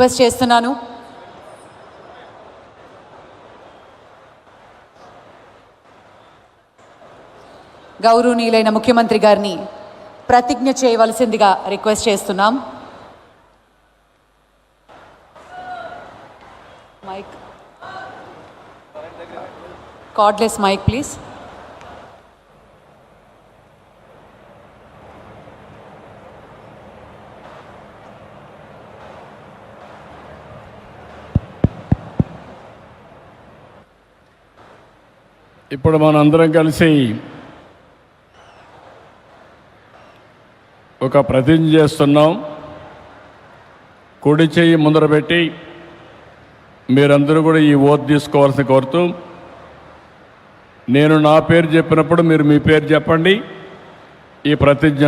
Request చేస్తున్నాను. గౌరవనీయులైన ముఖ్యమంత్రి గారిని ప్రతిజ్ఞ చేయవలసిందిగా రిక్వెస్ట్ చేస్తున్నాం. మైక్ కార్డ్లెస్ మైక్ ప్లీజ్ ఇప్పుడు మనందరం కలిసి ఒక ప్రతిజ్ఞ చేస్తున్నాం. కుడి చెయ్యి ముందర పెట్టి మీరందరూ కూడా ఈ ఓటు తీసుకోవాల్సి కోరుతూ నేను నా పేరు చెప్పినప్పుడు మీరు మీ పేరు చెప్పండి. ఈ ప్రతిజ్ఞ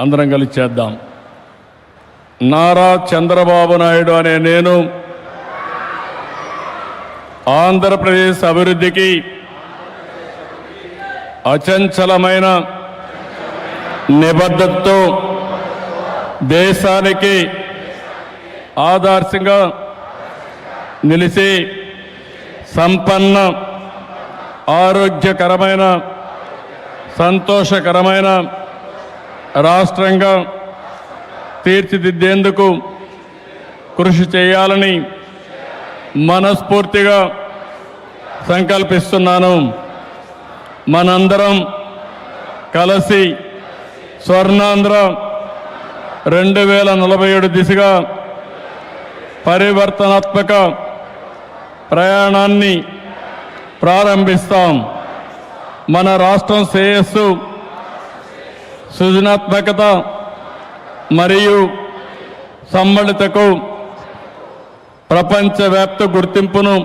అందరం కలిసి చేద్దాం. నారా చంద్రబాబు నాయుడు అనే నేను ఆంధ్రప్రదేశ్ అభివృద్ధికి అచంచలమైన నిబద్ధతతో దేశానికి ఆదర్శంగా నిలిచి సంపన్న ఆరోగ్యకరమైన సంతోషకరమైన రాష్ట్రంగా తీర్చిదిద్దేందుకు కృషి చేయాలని మనస్ఫూర్తిగా సంకల్పిస్తున్నాను. మనందరం కలిసి స్వర్ణాంధ్ర రెండు వేల నలభై ఏడు దిశగా పరివర్తనాత్మక ప్రయాణాన్ని ప్రారంభిస్తాం. మన రాష్ట్రం శ్రేయస్సు సృజనాత్మకత మరియు సమ్మళితకు ప్రపంచవ్యాప్త గుర్తింపును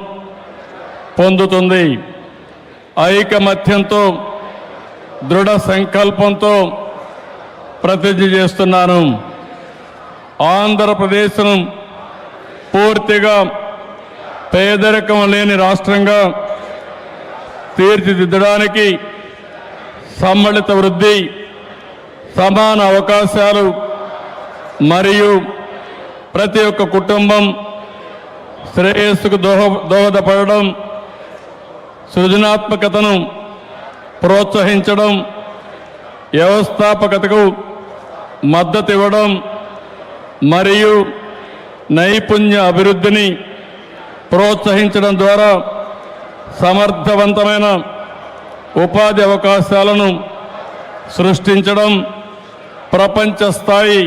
పొందుతుంది. ఐకమత్యంతో దృఢ సంకల్పంతో ప్రతిజ్ఞ చేస్తున్నాను. ఆంధ్రప్రదేశ్ను పూర్తిగా పేదరికం లేని రాష్ట్రంగా తీర్చిదిద్దడానికి సమ్మిళిత వృద్ధి సమాన అవకాశాలు మరియు ప్రతి ఒక్క కుటుంబం శ్రేయస్సుకు దోహ దోహదపడడం సృజనాత్మకతను ప్రోత్సహించడం వ్యవస్థాపకతకు మద్దతు ఇవ్వడం మరియు నైపుణ్య అభివృద్ధిని ప్రోత్సహించడం ద్వారా సమర్థవంతమైన ఉపాధి అవకాశాలను సృష్టించడం ప్రపంచ స్థాయి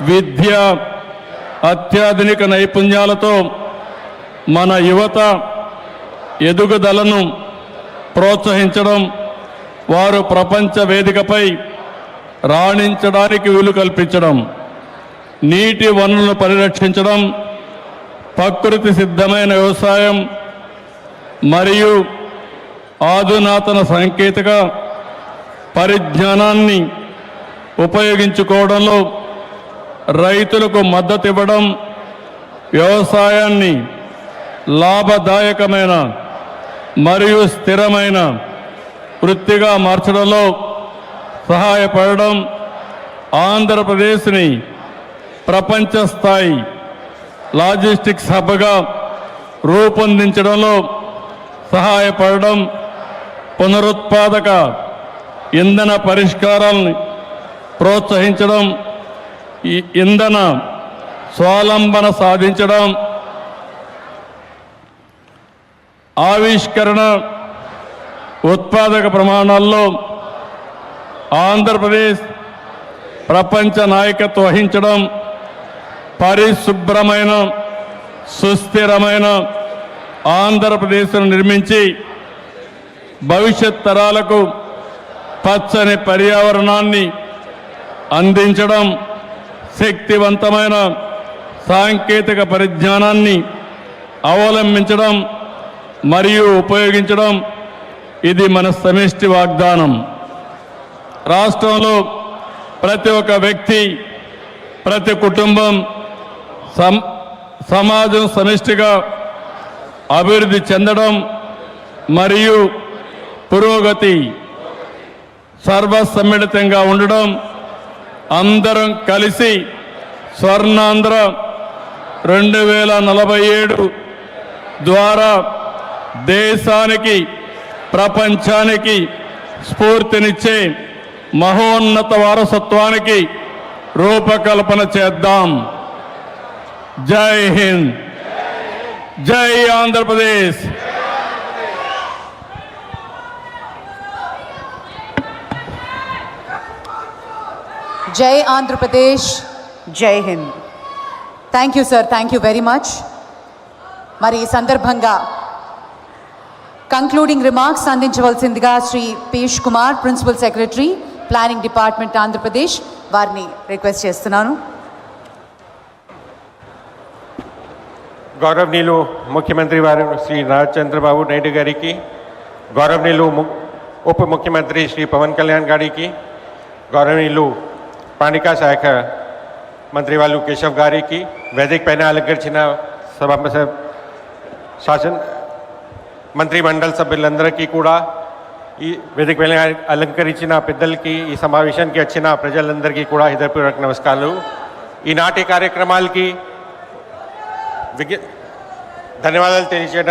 విద్య అత్యాధునిక నైపుణ్యాలతో మన యువత ఎదుగుదలను ప్రోత్సహించడం వారు ప్రపంచ వేదికపై రాణించడానికి వీలు కల్పించడం నీటి వనరులను పరిరక్షించడం ప్రకృతి సిద్ధమైన వ్యవసాయం మరియు ఆధునాతన సాంకేతిక పరిజ్ఞానాన్ని ఉపయోగించుకోవడంలో రైతులకు మద్దతు ఇవ్వడం వ్యవసాయాన్ని లాభదాయకమైన మరియు స్థిరమైన వృత్తిగా మార్చడంలో సహాయపడడం ఆంధ్రప్రదేశ్ని ప్రపంచ స్థాయి లాజిస్టిక్స్ హబ్గా రూపొందించడంలో సహాయపడడం పునరుత్పాదక ఇంధన పరిష్కారాలను ప్రోత్సహించడం ఇంధన స్వాలంబన సాధించడం ఆవిష్కరణ ఉత్పాదక ప్రమాణాల్లో ఆంధ్రప్రదేశ్ ప్రపంచ నాయకత్వం వహించడం పరిశుభ్రమైన సుస్థిరమైన ఆంధ్రప్రదేశ్ను నిర్మించి భవిష్యత్ తరాలకు పచ్చని పర్యావరణాన్ని అందించడం శక్తివంతమైన సాంకేతిక పరిజ్ఞానాన్ని అవలంబించడం మరియు ఉపయోగించడం ఇది మన సమిష్టి వాగ్దానం. రాష్ట్రంలో ప్రతి ఒక్క వ్యక్తి ప్రతి కుటుంబం సమాజం సమిష్టిగా అభివృద్ధి చెందడం మరియు పురోగతి సర్వసమ్మిళితంగా ఉండడం అందరం కలిసి స్వర్ణాంధ్ర రెండు వేల నలభై ఏడు ద్వారా దేశానికి ప్రపంచానికి స్ఫూర్తినిచ్చే మహోన్నత వారసత్వానికి రూపకల్పన చేద్దాం. జై హింద్. జై ఆంధ్రప్రదేశ్. జై ఆంధ్రప్రదేశ్. జై Hind. Thank you sir thank you very much మరి ఈ సందర్భంగా concluding remarks అందించవలసిందిగా Shri Piyush Kumar principal secretary planning department Andhra Pradesh వారిని రిక్వెస్ట్ చేస్తున్నాను. గౌరవనీయులు ముఖ్యమంత్రి వారు శ్రీ నారా చంద్రబాబు నాయుడు గారికి గౌరవనీయులు ము- ఉప ముఖ్యమంత్రి శ్రీ పవన్ కళ్యాణ్ గారికి గౌరవనీయులు పాణికా శాఖ మంత్రి వాళ్ళు కేశవ్ గారికి వేదిక పైన అలంకరించిన సభ శాసన మంత్రి మండలి సభ్యులందరికీ కూడా ఈ వేదిక అలంకరించిన పెద్దలకి ఈ సమావేశానికి వచ్చిన ప్రజలందరికీ కూడా హృదయపూర్వక నమస్కారాలు. ఈనాటి కార్యక్రమాలకి విజ్ఞ ధన్యవాదాలు తెలియజేయడం